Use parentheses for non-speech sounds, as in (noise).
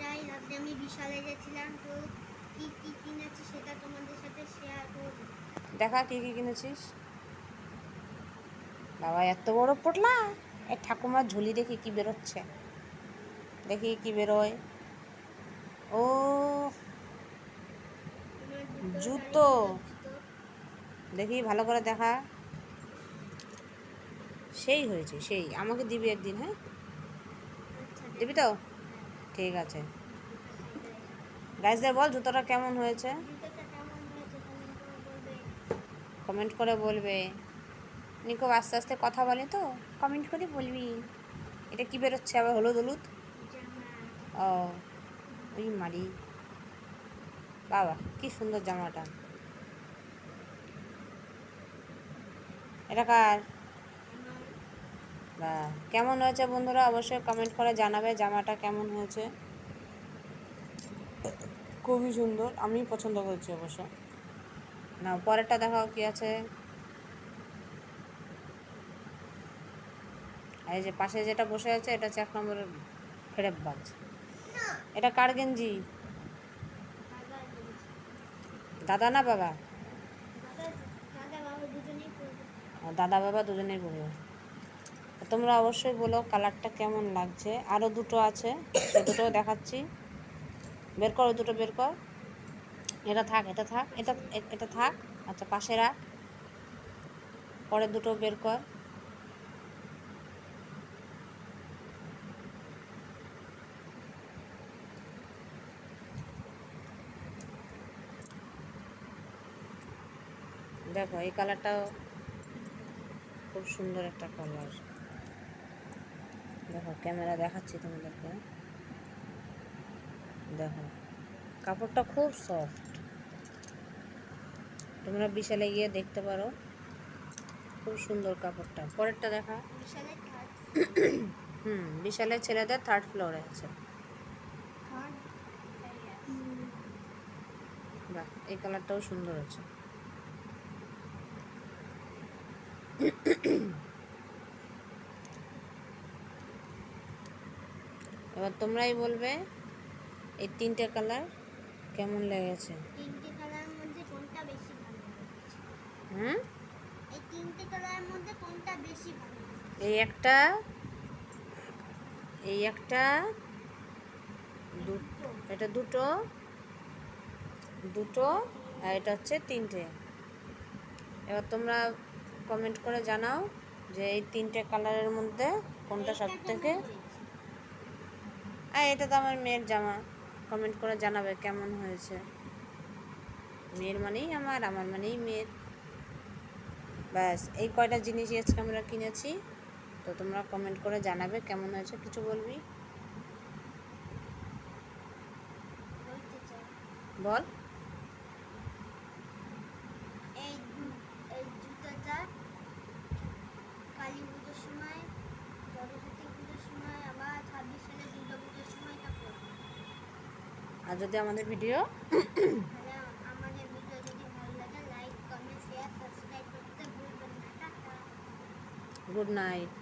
যাই রাত্রে আমি বিশালে গেছিলাম তো কি কি কিনেছি সেটা তোমাদের সাথে শেয়ার করব। দেখা কি কি কিনেছিস? বাবা এত বড় পটলা! এ ঠাকুমার ঝুলি দেখি কি বেরোচ্ছে। দেখি কি বেরোয়। ও জুতো। জুতো দেখি ভালো করে দেখা। সেই হয়েছে সেই। আমাকে দিবি একদিন হ্যাঁ? আচ্ছা দিবি তো? ঠিক আছে। গাইজদের বল, জুতোটা কেমন হয়েছে? কমেন্ট করে বলবে। নিকো, আস্তে আস্তে কথা বলে তো। কমেন্ট করে বলবি। এটা কি বেরোচ্ছে আবার, হলুদ হলুদ? ও, ওই মারি। বাবা, কি সুন্দর জামাটা। এটা কার? বা কেমন হয়েছে বন্ধুরা? অবশ্যই কমেন্ট করে জানাবে জামাটা কেমন হয়েছে। খুবই সুন্দর। আমি পছন্দ করেছি অবশ্য। না পরেরটা দেখাও কি আছে। এই যে পাশে যেটা বসে আছে এটা হচ্ছে এক নম্বরের ফেরেব বাজ এটা কার গেঞ্জি? দাদা না বাবা? দাদা দাদা বাবা দুজনেই পড়বে আর দাদা বাবা দুজনেই পড়বে তোমরা অবশ্যই বলো কালারটা কেমন লাগছে। আরও দুটো আছে (coughs) সে দুটো দেখাচ্ছি। বের কর, দুটো বের কর। এটা থাক এটা থাক, এটা এটা থাক। আচ্ছা পাশে রাখ। পরে দুটো বের কর। দেখো, এই কালারটাও খুব সুন্দর একটা কালার দেখো ক্যামেরা দেখাচ্ছি তোমাদেরকে। দেখো কাপড়টা খুব সফট তোমরা বিশালে গিয়ে দেখতে পারো খুব সুন্দর কাপড়টা। পরেরটা দেখা। হুম বিশালে ছেলেদের থার্ড ফ্লোরে আছে। বাহ এই কালারটাও সুন্দর আছে। এবার তোমরাই বলবে এই তিনটে কালার কেমন লেগেছে? তিনটে কালারের মধ্যে কোনটা বেশি ভালো লেগেছে? হুম? এই তিনটে কালারের মধ্যে কোনটা বেশি ভালো এই একটা এই একটা এটা দুটো দুটো আর এটা হচ্ছে তিনটে। এবার তোমরা কমেন্ট করে জানাও যে এই তিনটে কালারের মধ্যে কোনটা সব থেকে? আর এটা তো আমার মেয়ের জামা। কমেন্ট করে জানাবে কেমন হয়েছে। মেয়ের মানেই আমার আমার মানেই মেয়ের। ব্যাস, এই কয়টা জিনিসই আজকে আমরা কিনেছি, তো তোমরা কমেন্ট করে জানাবে কেমন হয়েছে, কিছু বলবি? বল। আর যদি আমাদের ভিডিও তাহলে আমাদের ভিডিও যদি ভালো লাগে লাইক কমেন্ট শেয়ার সাবস্ক্রাইব করতে ভুলবেন না গুড নাইট।